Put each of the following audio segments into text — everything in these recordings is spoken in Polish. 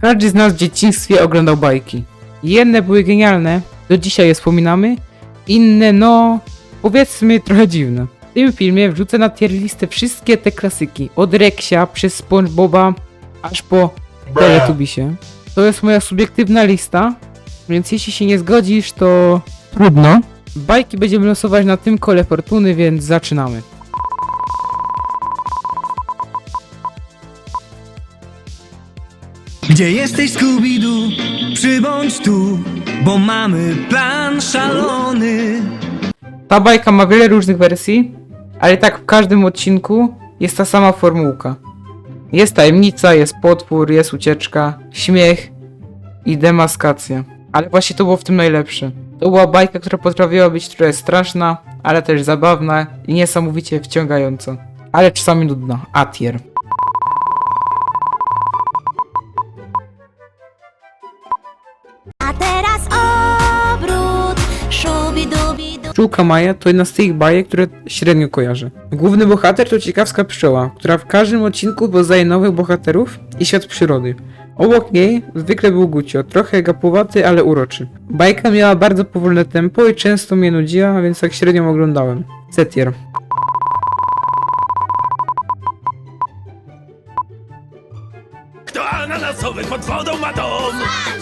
Każdy z nas w dzieciństwie oglądał bajki. Jedne były genialne, do dzisiaj je wspominamy, inne no, powiedzmy trochę dziwne. W tym filmie wrzucę na tier listę wszystkie te klasyki, od Rexia przez SpongeBoba aż po Teletubisie. To jest moja subiektywna lista, więc jeśli się nie zgodzisz, to trudno. Bajki będziemy losować na tym kole fortuny, więc zaczynamy. Gdzie jesteś, Scooby-Doo? Przybądź tu, bo mamy plan szalony. Ta bajka ma wiele różnych wersji, ale tak w każdym odcinku jest ta sama formułka. Jest tajemnica, jest potwór, jest ucieczka, śmiech i demaskacja. Ale właśnie to było w tym najlepsze. To była bajka, która potrafiła być trochę straszna, ale też zabawna i niesamowicie wciągająca. Ale czasami nudna. Atier. Pszczółka Maja to jedna z tych bajek, które średnio kojarzę. Główny bohater to ciekawska pszczoła, która w każdym odcinku poznaje nowych bohaterów i świat przyrody. Obok niej zwykle był Gucio, trochę gapowaty, ale uroczy. Bajka miała bardzo powolne tempo i często mnie nudziła, więc tak średnio ją oglądałem. Setier. Kto ananasowy pod wodą ma dom?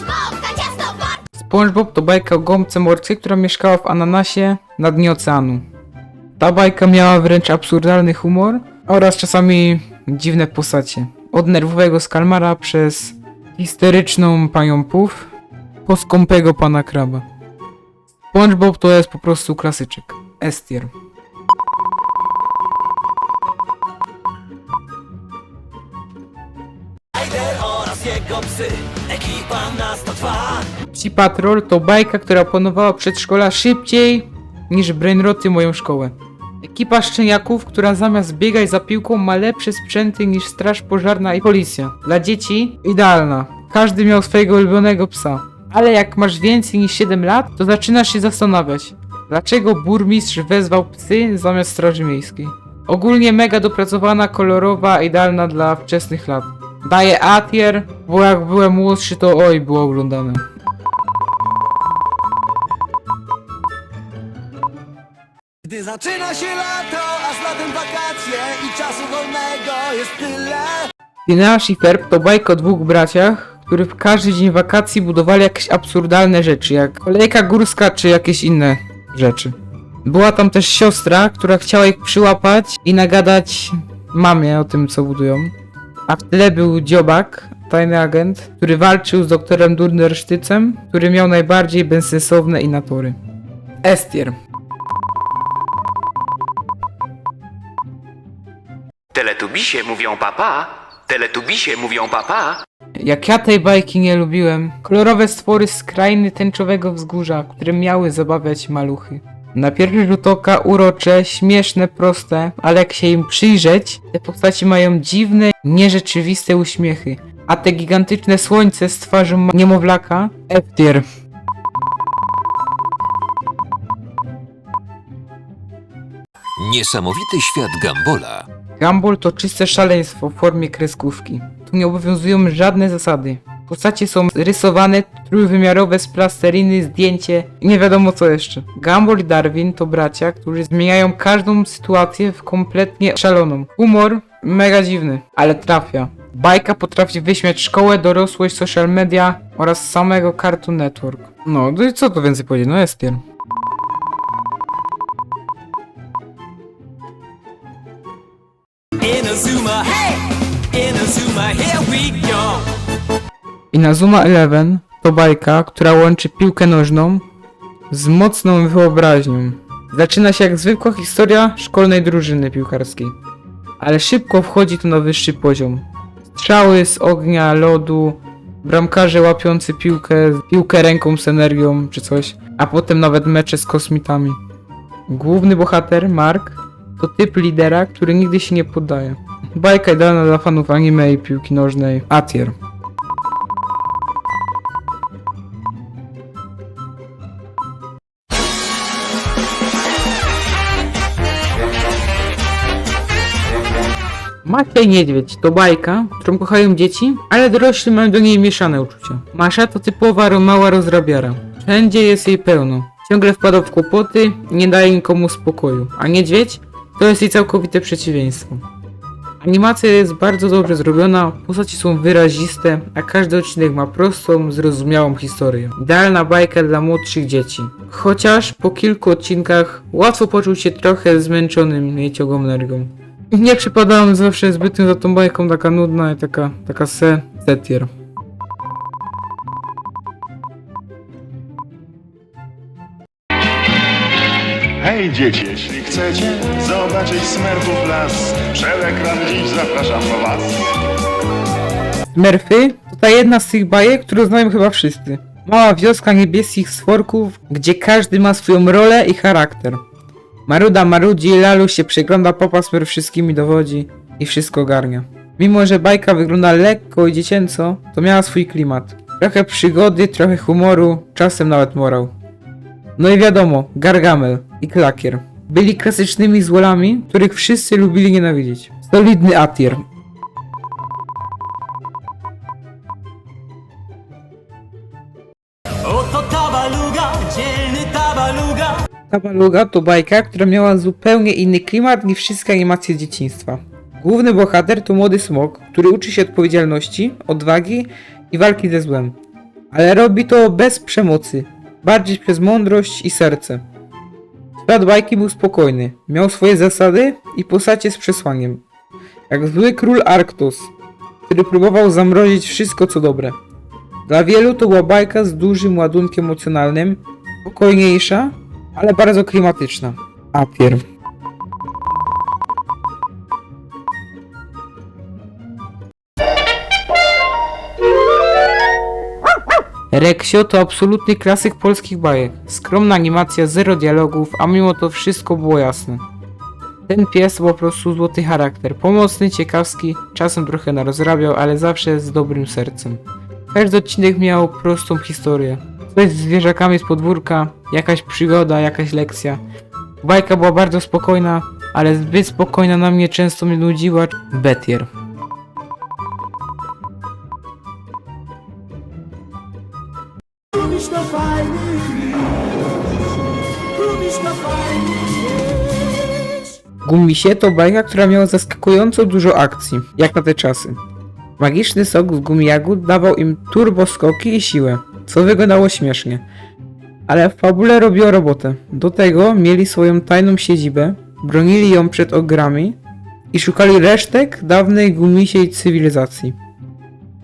SpongeBob to bajka o gąbce morskiej, która mieszkała w ananasie na dnie oceanu. Ta bajka miała wręcz absurdalny humor oraz czasami dziwne postacie. Od nerwowego skalmara przez histeryczną panią Puff po skąpego pana kraba. SpongeBob to jest po prostu klasyczek. Estier. Jego psy, ekipa. Psi Patrol to bajka, która opanowała przedszkola szybciej niż brainroty moją szkołę. Ekipa szczeniaków, która zamiast biegać za piłką ma lepsze sprzęty niż straż pożarna i policja. Dla dzieci idealna. Każdy miał swojego ulubionego psa. Ale jak masz więcej niż 7 lat, to zaczynasz się zastanawiać, dlaczego burmistrz wezwał psy zamiast straży miejskiej. Ogólnie mega dopracowana, kolorowa, idealna dla wczesnych lat. Daję Atier, bo jak byłem młodszy to oj było oglądane. Gdy zaczyna się lato, a z latem wakacje i czasu wolnego jest tyle. Phineas i Ferb to bajka o dwóch braciach, którzy w każdy dzień wakacji budowali jakieś absurdalne rzeczy, jak kolejka górska czy jakieś inne rzeczy. Była tam też siostra, która chciała ich przyłapać i nagadać mamie o tym, co budują. A w tle był dziobak, tajny agent, który walczył z doktorem Durnersztycem, który miał najbardziej bezsensowne inatory. Estier. Teletubisie mówią papa, teletubisie mówią papa. Jak ja tej bajki nie lubiłem. Kolorowe stwory z krainy tęczowego wzgórza, które miały zabawiać maluchy. Na pierwszy rzut oka urocze, śmieszne, proste, ale jak się im przyjrzeć, te postaci mają dziwne, nierzeczywiste uśmiechy. A te gigantyczne słońce z twarzą niemowlaka? F-tier. Niesamowity świat Gambola. Gumball to czyste szaleństwo w formie kreskówki. Tu nie obowiązują żadne zasady. Postacie są rysowane, trójwymiarowe z plasteriny, zdjęcie i nie wiadomo co jeszcze. Gumball i Darwin to bracia, którzy zmieniają każdą sytuację w kompletnie szaloną. Humor mega dziwny, ale trafia. Bajka potrafi wyśmiać szkołę, dorosłość, social media oraz samego Cartoon Network. No, no i co tu więcej powiedzieć? No jest pier. Inazuma, Eleven to bajka, która łączy piłkę nożną z mocną wyobraźnią. Zaczyna się jak zwykła historia szkolnej drużyny piłkarskiej, ale szybko wchodzi to na wyższy poziom. Strzały z ognia, lodu, bramkarze łapiący piłkę, piłkę ręką z energią czy coś, a potem nawet mecze z kosmitami. Główny bohater, Mark, to typ lidera, który nigdy się nie poddaje. Bajka idealna dla fanów anime i piłki nożnej. Atier. I Niedźwiedź to bajka, którą kochają dzieci, ale dorośli mają do niej mieszane uczucia. Masza to typowa mała rozrabiara. Wszędzie jest jej pełno. Ciągle wpada w kłopoty nie daje nikomu spokoju. A Niedźwiedź to jest jej całkowite przeciwieństwo. Animacja jest bardzo dobrze zrobiona, postaci są wyraziste, a każdy odcinek ma prostą, zrozumiałą historię. Idealna bajka dla młodszych dzieci. Chociaż po kilku odcinkach łatwo poczuć się trochę zmęczonym jej ciągłą energią. Nie przypadałem zawsze zbytnio za tą bajką, taka nudna i taka, taka se, setier. Hej dzieci, jeśli chcecie zobaczyć Smurfów las, ekran dziś zapraszam po was. Smurfy to ta jedna z tych bajek, którą znają chyba wszyscy. Mała wioska niebieskich stworków, gdzie każdy ma swoją rolę i charakter. Maruda marudzi, Lalu się przygląda, Papa Smurf wszystkimi dowodzi i wszystko ogarnia. Mimo, że bajka wygląda lekko i dziecięco, to miała swój klimat. Trochę przygody, trochę humoru, czasem nawet morał. No i wiadomo, Gargamel i Klakier. Byli klasycznymi złolami, których wszyscy lubili nienawidzieć. Solidny Atier, Oto tabaluga, dzielny tabaluga Tabaluga to bajka, która miała zupełnie inny klimat niż wszystkie animacje z dzieciństwa. Główny bohater to młody smok, który uczy się odpowiedzialności, odwagi i walki ze złem. Ale robi to bez przemocy, bardziej przez mądrość i serce. Świat bajki był spokojny, miał swoje zasady i postacie z przesłaniem. Jak zły król Arktos, który próbował zamrozić wszystko co dobre. Dla wielu to była bajka z dużym ładunkiem emocjonalnym, spokojniejsza, ale bardzo klimatyczna. Apier. Reksio to absolutny klasyk polskich bajek. Skromna animacja, zero dialogów, a mimo to wszystko było jasne. Ten pies po prostu złoty charakter. Pomocny, ciekawski, czasem trochę narozrabiał, ale zawsze z dobrym sercem. Każdy odcinek miał prostą historię. Coś z zwierzakami z podwórka, jakaś przygoda, jakaś lekcja. Bajka była bardzo spokojna, ale zbyt spokojna na mnie często mnie nudziła. Betier. Lubisz to Lubisz to Gumisie to bajka, która miała zaskakująco dużo akcji, jak na te czasy. Magiczny sok z gumi dawał im turbo skoki i siłę, co wyglądało śmiesznie. Ale w fabule robiło robotę. Do tego mieli swoją tajną siedzibę, bronili ją przed ogrami i szukali resztek dawnej gumisiej cywilizacji.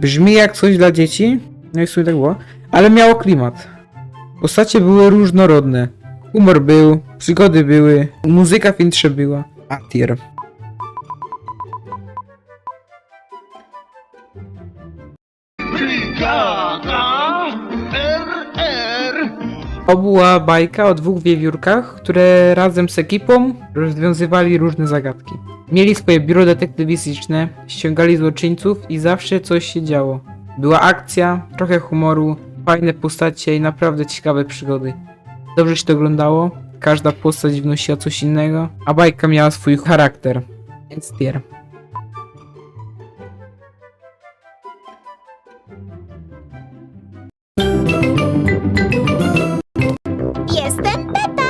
Brzmi jak coś dla dzieci, no i w sumie tak było, ale miało klimat. Postacie były różnorodne. Humor był, przygody były, muzyka w intrze była. Atier. To była bajka o dwóch wiewiórkach, które razem z ekipą rozwiązywali różne zagadki. Mieli swoje biuro detektywistyczne, ściągali złoczyńców i zawsze coś się działo. Była akcja, trochę humoru, fajne postacie i naprawdę ciekawe przygody. Dobrze się to oglądało, każda postać wnosiła coś innego, a bajka miała swój charakter. Więc tier. Jestem Pepa.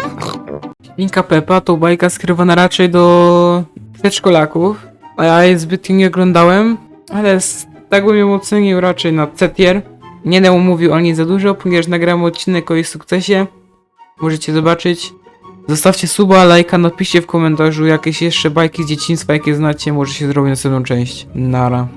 Świnka Peppa to bajka skierowana raczej do przedszkolaków, a ja jej zbytnio nie oglądałem, ale z tak bym ją ocenił raczej na C-tier. Nie będę mówił o niej za dużo, ponieważ nagramy odcinek o jej sukcesie. Możecie zobaczyć. Zostawcie suba, lajka, napiszcie w komentarzu jakieś jeszcze bajki z dzieciństwa, jakie znacie, może się zrobię następną część. Nara.